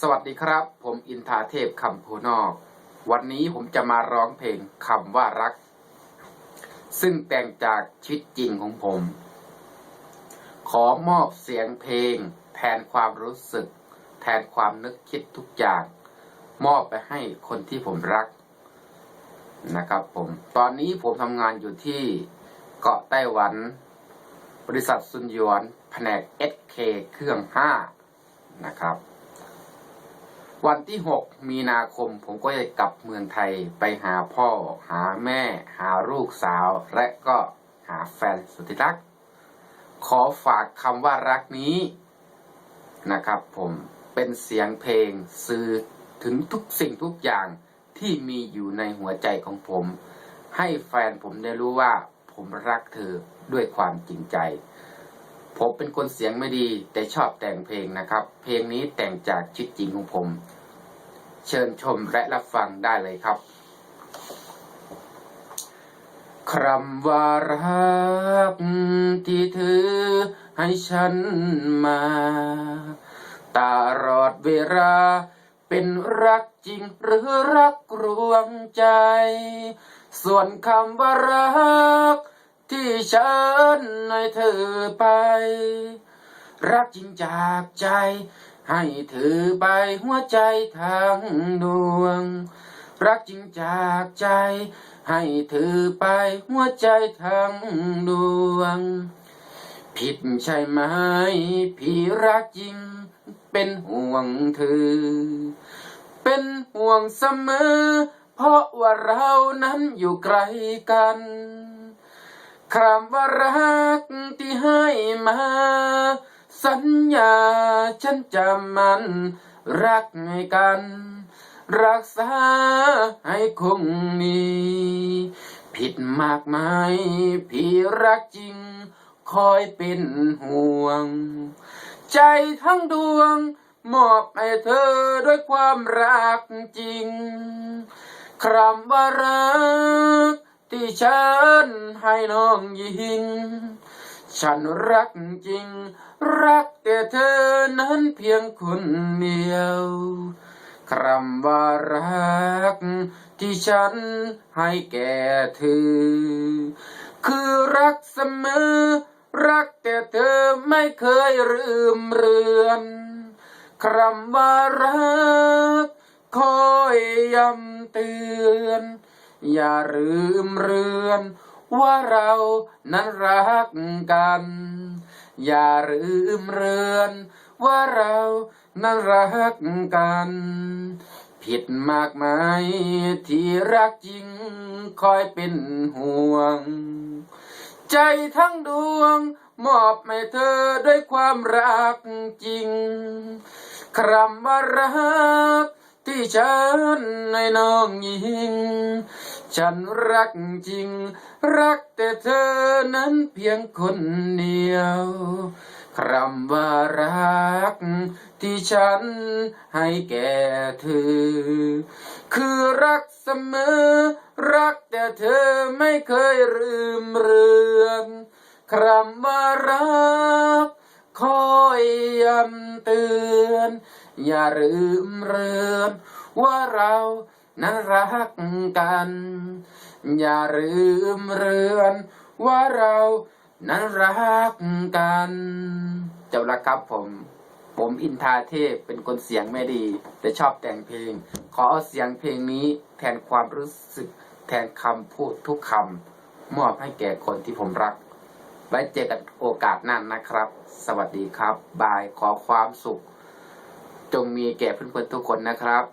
สวัสดีครับ ผมอินทาเทพคำโพนอก วันนี้ผมจะมาร้องเพลงคำว่ารัก ซึ่งแต่งจากชีวิตจริงของผม ขอมอบเสียงเพลง แทนความรู้สึก แทนความนึกคิดทุกอย่าง มอบไปให้คนที่ผมรัก นะครับผม ตอนนี้ผมทำงานอยู่ที่เกาะไต้หวัน บริษัทซุนยวน แผนก SK เครื่อง 5 นะครับ วันที่ 6 มีนาคมผมก็จะกลับเมืองไทยไปหาพ่อ หาแม่ หาลูกสาว และก็หาแฟนสุดที่รัก ขอฝากคำว่ารักนี้นะครับผมเป็นเสียงเพลงสื่อถึงทุกสิ่งทุกอย่างที่มีอยู่ในหัวใจของผม ให้แฟนผมได้รู้ว่าผมรักเธอด้วยความจริงใจ ผมเป็นคนเสียงไม่ดี แต่ชอบแต่งเพลงนะครับ เพลงนี้แต่งจากชีวิตจริงของผม เชิญชมและรับฟังได้เลยครับคำว่ารักที่เธอให้ฉันมาตลอดเวลาเป็นรักจริงหรือรักรวงใจ ส่วนคำว่ารัก ที่ฉันให้เธอไป รักจริงจากใจ ให้เธอไปหัวใจทั้งดวง รักจริงจากใจ ให้เธอไปหัวใจทั้งดวง ผิดใช่ไหม พี่รักจริง เป็นห่วงเธอ เป็นห่วงเสมอ เพราะว่าเรานั้นอยู่ไกลกัน คำว่ารักที่ให้มา สัญญาฉันจะมัน รักให้กัน รักษาให้คงมี ผิดมากไหมพี่รักจริง คอยเป็นห่วง ใจทั้งดวง มอบให้เธอด้วยความรักจริงคำว่ารัก ที่ฉันให้น้องยิง ฉันรักจริง รักแต่เธอนั้นเพียงคนเดียวคำว่ารัก ที่ฉันให้แก่เธอ คือรักเสมอ รักแต่เธอไม่เคยลืมเรือนคำว่ารัก คอยย้ำเตือน อย่าลืมเรือน ว่าเรานั้นรักกัน อย่าลืมเรือน ว่าเรานั้นรักกัน ผิดมากไหมายที่รักจริงคอยเป็นห่วง ใจทั้งดวงมอบให้เธอด้วยความรักจริง คำว่ารักที่ฉันให้น้องยิง ฉันรักจริง รักแต่เธอนั้นเพียงคนเดียวคำว่ารัก ที่ฉันให้แก่เธอ คือรักเสมอ รักแต่เธอไม่เคยลืมเรื่อนคำว่ารักคอยย้ำเตือน อย่าลืมเรือนว่าเรา นั้นรักกัน อย่าลืมเรือนว่าเรานั้นรักกัน เจ้าละครับผม ผมอินทาเทพเป็นคนเสียงไม่ดี แต่ชอบแต่งเพลง ขอเอาเสียงเพลงนี้แทนความรู้สึกแทนคำพูดทุกคำมอบให้แก่คนที่ผมรัก ไว้เจอกันโอกาสหน้านะครับ สวัสดีครับ บายขอความสุข จงมีแก่เพื่อนๆทุกคนนะครับ